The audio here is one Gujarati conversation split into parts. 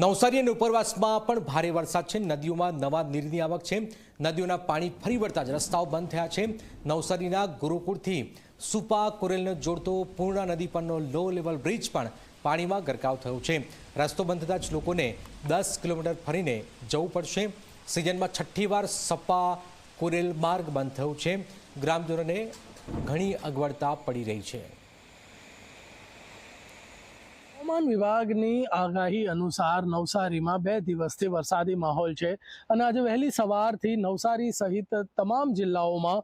નવસારી અને ઉપરવાસમાં પણ ભારે વરસાદ છે. નદીઓમાં નવા નીરની આવક છે. નદીઓના પાણી ફરી વળતા જ રસ્તાઓ બંધ થયા છે. નવસારીના ગુરુકુળથી સુપા, કોરેલને જોડતો પૂર્ણા નદી પરનો લો લેવલ બ્રિજ પણ પાણીમાં ગરકાવ થયો છે. રસ્તો બંધ થતાં જ લોકોને દસ કિલોમીટર ફરીને જવું પડશે. સિઝનમાં છઠ્ઠી વાર સપા, કોરેલ માર્ગ બંધ થયો છે. ગ્રામજનોને ઘણી અગવડતા પડી રહી છે. હવામાન વિભાગની આગાહી અનુસાર નવસારીમાં બે દિવસથી વરસાદી માહોલ છે અને આજે વહેલી સવારથી નવસારી સહિત તમામ જિલ્લાઓમાં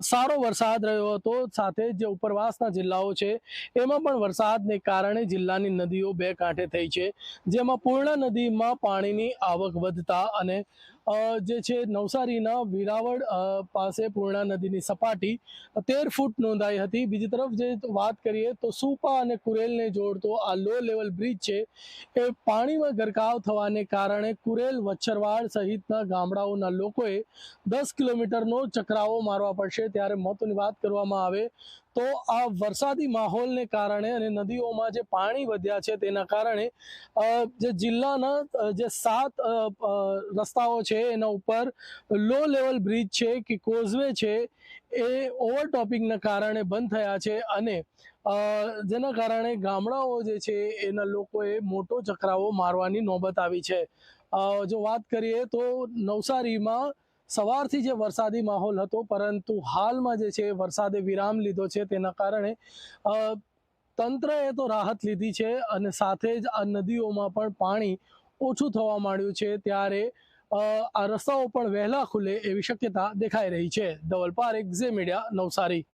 સારો વરસાદ રહ્યો હતો. સાથે જે ઉપરવાસના જિલ્લાઓ છે, એમાં પણ વરસાદને કારણે જિલ્લાની નદીઓ બે કાંઠે થઈ છે, જેમાં પૂર્ણા નદીમાં પાણીની આવક વધતા અને જે છે નવસારીના વિરાવળ પાસે પૂર્ણા નદીની સપાટી તેર ફૂટ નોંધાઈ હતી. બીજી તરફ જે વાત કરીએ તો સુપા અને કુરેલને જોડતો આ લો લેવલ બ્રિજ છે, એ પાણીમાં ગરકાવ થવાને કારણે કુરેલ વચ્છરવાડ સહિતના ગામડાઓના લોકોએ દસ કિલોમીટરનો ચકરાવો મારવા પડશે. ત્યારે મહત્વની વાત કરવામાં આવે તો આ વરસાદી માહોલને કારણે અને નદીઓમાં જે પાણી વધ્યા છે તેના કારણે જે જિલ્લાના જે સાત રસ્તાઓ છે એના ઉપર લો લેવલ બ્રિજ છે કે કોઝવે છે એ ઓવરટોપિંગના કારણે બંધ થયા છે અને જેના કારણે ગામડાઓ જે છે એના લોકોએ મોટો ચકરાવો મારવાની નોબત આવી છે. જો વાત કરીએ તો નવસારીમાં સવારથી જે વરસાદી માહોલ હતો, પરંતુ હાલમાં જે છે, વરસાદે વિરામ લીધો છે, તેના કારણે તંત્રએ તો રાહત લીધી છે અને સાથે જ આ નદીઓમાં પણ પાણી ઓછું થવા માંડ્યું છે, ત્યારે આ રસ્તાઓ પણ વહેલા ખુલે એવી શક્યતા દેખાઈ રહી છે. ધવલ પારેખ, ઝે મીડિયા, નવસારી.